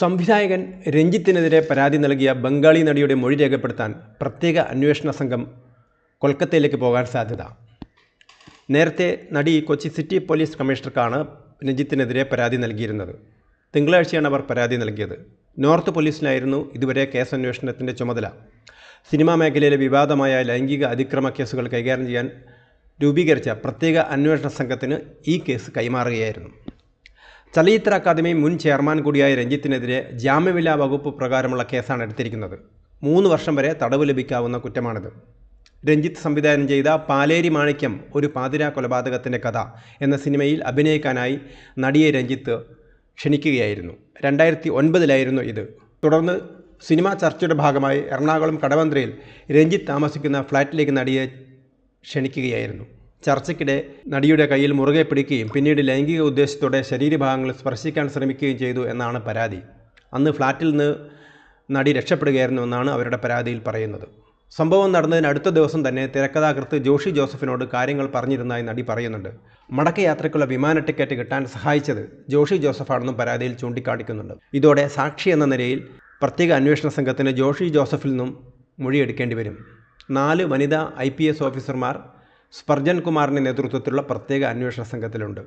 സംവിധായകൻ രഞ്ജിത്തിനെതിരെ പരാതി നൽകിയ ബംഗാളി നടിയുടെ മൊഴി രേഖപ്പെടുത്താൻ പ്രത്യേക അന്വേഷണ സംഘം കൊൽക്കത്തയിലേക്ക് പോകാൻ സാധ്യത. നേരത്തെ നടി കൊച്ചി സിറ്റി പോലീസ് കമ്മീഷണർക്കാണ് രഞ്ജിത്തിനെതിരെ പരാതി നൽകിയിരുന്നത്. തിങ്കളാഴ്ചയാണ് അവർ പരാതി നൽകിയത്. നോർത്ത് പോലീസിനായിരുന്നു ഇതുവരെ കേസ് അന്വേഷണത്തിന്റെ ചുമതല. സിനിമാ മേഖലയിലെ വിവാദമായ ലൈംഗിക അതിക്രമ കേസുകൾ കൈകാര്യം ചെയ്യാൻ രൂപീകരിച്ച പ്രത്യേക അന്വേഷണ സംഘത്തിന് ഈ കേസ് കൈമാറുകയായിരുന്നു. ചലച്ചിത്ര അക്കാദമി മുൻ ചെയർമാൻ കൂടിയായ രഞ്ജിത്തിനെതിരെ ജാമ്യമില്ലാ വകുപ്പ് പ്രകാരമുള്ള കേസാണ് എടുത്തിരിക്കുന്നത്. മൂന്ന് വർഷം വരെ തടവ് ലഭിക്കാവുന്ന കുറ്റമാണിത്. രഞ്ജിത്ത് സംവിധാനം ചെയ്ത പാലേരി മാണിക്യം ഒരു പാതിരാ കൊലപാതകത്തിന്റെ കഥ എന്ന സിനിമയിൽ അഭിനയിക്കാനായി നടിയെ രഞ്ജിത്ത് ക്ഷണിക്കുകയായിരുന്നു. രണ്ടായിരത്തി ഒൻപതിലായിരുന്നു ഇത്. തുടർന്ന് സിനിമ ചർച്ചയുടെ ഭാഗമായി എറണാകുളം കടവന്ത്രയിൽ രഞ്ജിത്ത് താമസിക്കുന്ന ഫ്ലാറ്റിലേക്ക് നടിയെ ക്ഷണിക്കുകയായിരുന്നു. ചർച്ചയ്ക്കിടെ നടിയുടെ കയ്യിൽ മുറുകെ പിടിക്കുകയും പിന്നീട് ലൈംഗിക ഉദ്ദേശത്തോടെ ശരീരഭാഗങ്ങൾ സ്പർശിക്കാൻ ശ്രമിക്കുകയും ചെയ്തു എന്നാണ് പരാതി. അന്ന് ഫ്ലാറ്റിൽ നിന്ന് നടി രക്ഷപ്പെടുകയായിരുന്നു എന്നാണ് അവരുടെ പരാതിയിൽ പറയുന്നത്. സംഭവം നടന്നതിന് അടുത്ത ദിവസം തന്നെ തിരക്കഥാകൃത്ത് ജോഷി ജോസഫിനോട് കാര്യങ്ങൾ പറഞ്ഞിരുന്നതായി നടി പറയുന്നുണ്ട്. മടക്കയാത്രയ്ക്കുള്ള വിമാന ടിക്കറ്റ് കിട്ടാൻ സഹായിച്ചത് ജോഷി ജോസഫാണെന്നും പരാതിയിൽ ചൂണ്ടിക്കാണിക്കുന്നുണ്ട് ഇതോടെ സാക്ഷി എന്ന നിലയിൽ പ്രത്യേക അന്വേഷണ സംഘത്തിന് ജോഷി ജോസഫിൽ നിന്നും മൊഴിയെടുക്കേണ്ടി വരും. നാല് വനിതാ ഐ ഓഫീസർമാർ സ്പർജൻ കുമാറിന്റെ നേതൃത്വത്തിലുള്ള പ്രത്യേക അന്വേഷണ സംഘത്തിലുണ്ട്.